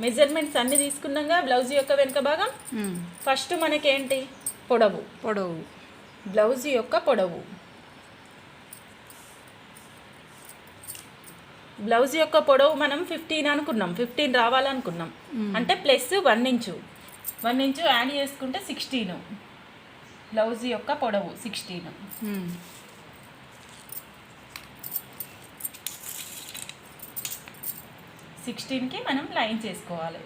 Measurements అన్ని తీసుకున్నాగా blouse యొక్క వెనుక భాగం. ఫస్ట్ మనకేంటి? పొడవు. పొడవు. బ్లౌజ్ యొక్క పొడవు. బ్లౌజ్ యొక్క పొడవు మనం ఫిఫ్టీన్ అనుకున్నాం. ఫిఫ్టీన్ రావాలనుకున్నాం. అంటే plus one inch. One inch add చేసుకుంటే సిక్స్టీన్. బ్లౌజ్ యొక్క పొడవు సిక్స్టీన్. సిక్స్టీన్కి మనం లైన్ చేసుకోవాలి.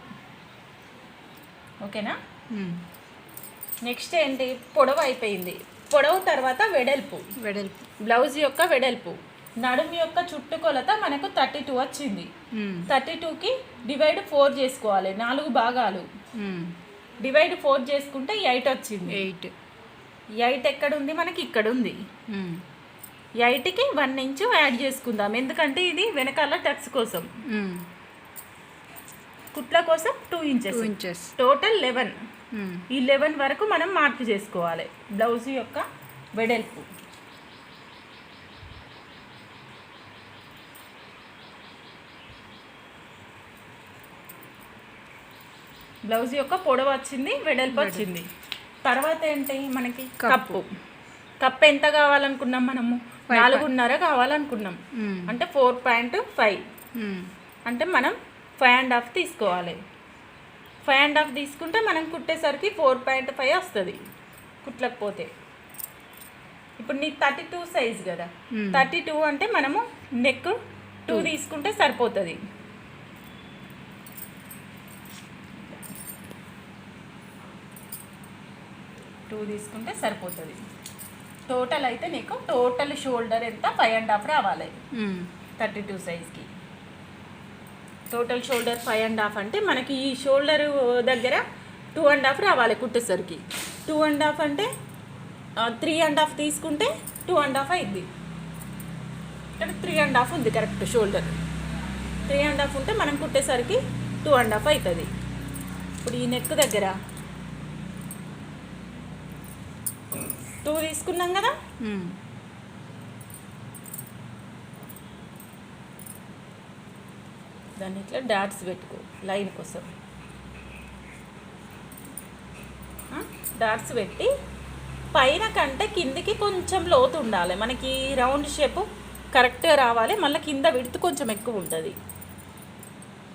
ఓకేనా. నెక్స్ట్ ఏంటి? పొడవు అయిపోయింది. పొడవు తర్వాత వెడల్పు. వెడల్పు. బ్లౌజ్ యొక్క వెడల్పు. నడుము యొక్క చుట్టుకొలత మనకు థర్టీ టూ వచ్చింది. థర్టీ టూకి డివైడ్ ఫోర్ చేసుకోవాలి. నాలుగు భాగాలు. డివైడ్ ఫోర్ చేసుకుంటే ఎయిట్ వచ్చింది. ఎయిట్. ఎయిట్ ఎక్కడ ఉంది మనకి ఇక్కడ ఉంది. ఎయిట్కి వన్ ఇంచు యాడ్ చేసుకుందాం. ఎందుకంటే ఇది వెనకాల టక్స్ కోసం. కుట్ల కోసం two inches inches total eleven. ఈ లెవెన్ వరకు మనం మార్క్ చేసుకోవాలి. బ్లౌజ్ యొక్క వెడల్పు. బ్లౌజ్ యొక్క పొడవు వచ్చింది వెడల్పు వచ్చింది. తర్వాత ఏంటి మనకి? కప్పు. కప్పు. ఎంత కావాలనుకున్నాం మనము? నాలుగున్నర కావాలనుకున్నాం. ఉమ్. అంటే ఫోర్ పాయింట్ ఫైవ్. అంటే మనం ఫైవ్ అండ్ హాఫ్ తీసుకోవాలి. ఫైవ్ అండ్ హాఫ్ తీసుకుంటే మనం కుట్టేసరికి ఫోర్ పాయింట్ ఫైవ్ వస్తుంది కుట్టలేకపోతే ఇప్పుడు నీ థర్టీ టూ సైజ్ కదా. థర్టీ టూ అంటే మనము నెక్ టూ తీసుకుంటే సరిపోతుంది. టూ తీసుకుంటే సరిపోతుంది. టోటల్ అయితే నీకు టోటల్ షోల్డర్ ఎంత? ఫైవ్ అండ్ హాఫ్ రావాలి. Thirty two సైజ్కి. Total shoulder five and half అంటే మనకి ఈ షోల్డర్ దగ్గర టూ అండ్ హాఫ్ రావాలి కుట్టేసరికి. టూ అండ్ హాఫ్ అంటే త్రీ అండ్ హాఫ్ తీసుకుంటే టూ అండ్ హాఫ్ అయింది ఇక్కడ త్రీ అండ్ హాఫ్ ఉంది correct shoulder. Three and half ఉంటే మనం కుట్టేసరికి టూ అండ్ హాఫ్ అవుతుంది ఇప్పుడు ఈ నెక్ దగ్గర టూ తీసుకున్నాం కదా? దాన్ని ఇట్లా డాట్స్ పెట్టుకో లైన్ కోసం. డాట్స్ పెట్టి పైన కంటే కిందికి కొంచెం లోతు ఉండాలి. మనకి రౌండ్ షేప్ కరెక్ట్గా రావాలి. మళ్ళీ కింద విడుతు కొంచెం ఎక్కువ ఉంటుంది.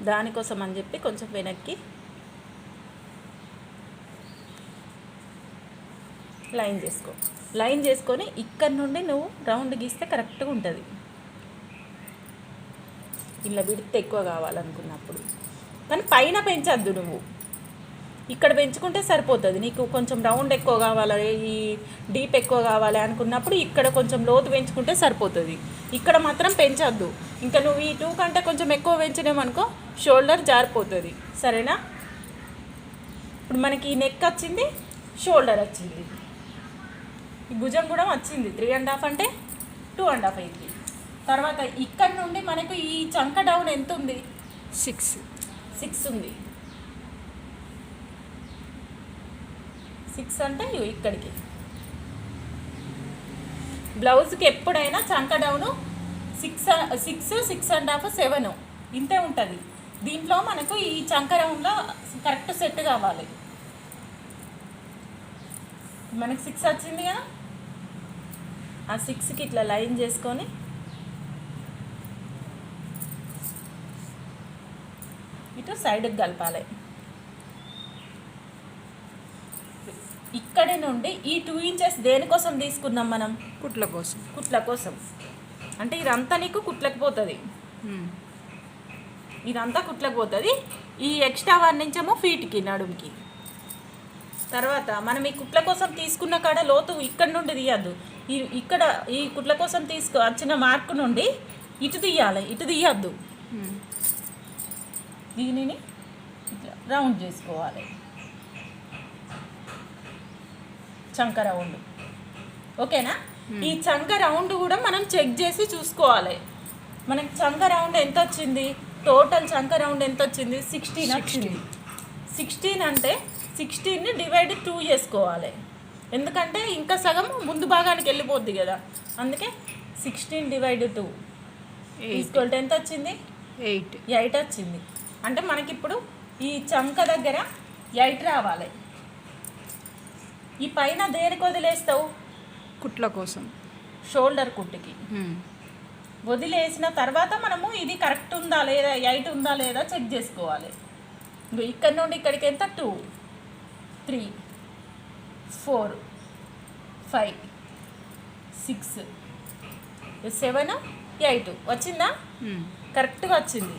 దానికోసం అని చెప్పి కొంచెం వెనక్కి లైన్ చేసుకో. లైన్ చేసుకొని ఇక్కడ నుండి నువ్వు రౌండ్ గీస్తే కరెక్ట్గా ఉంటుంది. ఇలా విడితే ఎక్కువ కావాలనుకున్నప్పుడు. కానీ పైన పెంచద్దు నువ్వు. ఇక్కడ పెంచుకుంటే సరిపోతుంది. నీకు కొంచెం రౌండ్ ఎక్కువ కావాలి ఈ డీప్ ఎక్కువ కావాలి అనుకున్నప్పుడు ఇక్కడ కొంచెం లోతు పెంచుకుంటే సరిపోతుంది. ఇక్కడ మాత్రం పెంచద్దు. ఇంకా నువ్వు ఈ టూ కంటే కొంచెం ఎక్కువ పెంచినామనుకో షోల్డర్ జారిపోతుంది. సరేనా? ఇప్పుడు మనకి ఈ నెక్ వచ్చింది షోల్డర్ వచ్చింది. ఈ భుజం కూడా వచ్చింది. త్రీ అండ్ హాఫ్ అంటే టూ అండ్ హాఫ్ అయింది. తర్వాత ఇక్కడ నుండి మనకు ఈ చంక డౌన్ ఎంత ఉంది సిక్స్ సిక్స్ ఉంది. సిక్స్ అంటే ఇక్కడికి. బ్లౌజ్కి ఎప్పుడైనా చంక down six six six and half seven ఇంతే ఉంటుంది. దీంట్లో మనకు ఈ చంక డౌన్లో కరెక్ట్ సెట్ కావాలి. మనకి సిక్స్ వచ్చింది కదా? ఆ సిక్స్కి ఇట్లా లైన్ చేసుకొని ఇటు సైడ్కి కలపాలి. ఇక్కడి నుండి ఈ టూ ఇంచెస్ దేనికోసం తీసుకున్నాం మనం? కుట్ల కోసం. కుట్ల కోసం. అంటే ఇదంతా నీకు కుట్లకు పోతుంది. ఇదంతా కుట్లకు పోతుంది. ఈ ఎక్స్ట్రా వన్ ఇంచేమో ఫీట్కి నడుముకి. తర్వాత మనం ఈ కుట్ల కోసం తీసుకున్న కాడ లోతు ఇక్కడ నుండి తీయద్దు. ఈ ఇక్కడ ఈ కుట్ల కోసం తీసుకు వచ్చిన మార్క్ నుండి ఇటు తీయాలి ఇటు తీయద్దు. దీనిని ఇట్లా రౌండ్ చేసుకోవాలి. చంక రౌండ్. ఓకేనా? ఈ చంక రౌండ్ కూడా మనం చెక్ చేసి చూసుకోవాలి. మనకి చంక రౌండ్ ఎంత వచ్చింది టోటల్ చంక రౌండ్ ఎంత వచ్చింది సిక్స్టీన్ వచ్చింది. సిక్స్టీన్. అంటే సిక్స్టీన్ని డివైడ్ టూ చేసుకోవాలి. ఎందుకంటే ఇంకా సగం ముందు భాగానికి వెళ్ళిపోద్ది కదా. అందుకే సిక్స్టీన్ డివైడ్ టూ ఈక్వల్ ఎంత వచ్చింది? ఎయిట్. ఎయిట్ వచ్చింది. అంటే మనకి ఇప్పుడు ఈ చంక దగ్గర ఎయిట్ రావాలి. ఈ పైన దేనికి వదిలేస్తావు? కుట్ల కోసం. షోల్డర్ కుట్టుకి. వదిలేసిన తర్వాత మనము ఇది కరెక్ట్ ఉందా లేదా ఎయిట్ ఉందా లేదా చెక్ చేసుకోవాలి. ఇక్కడ నుండి ఇక్కడికి ఎంత? Two three four five six seven eight. వచ్చిందా? కరెక్ట్గా వచ్చింది.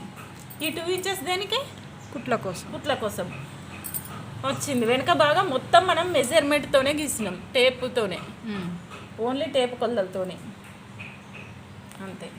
ఈ టూ ఇంచెస్ దేనికి? కుట్ల కోసం. కుట్ల కోసం. వచ్చింది. వెనక భాగం మొత్తం మనం మెజర్మెంట్తోనే గీసినాం. టేపుతోనే ఓన్లీ టేపు కొలతలతోనే. అంతే.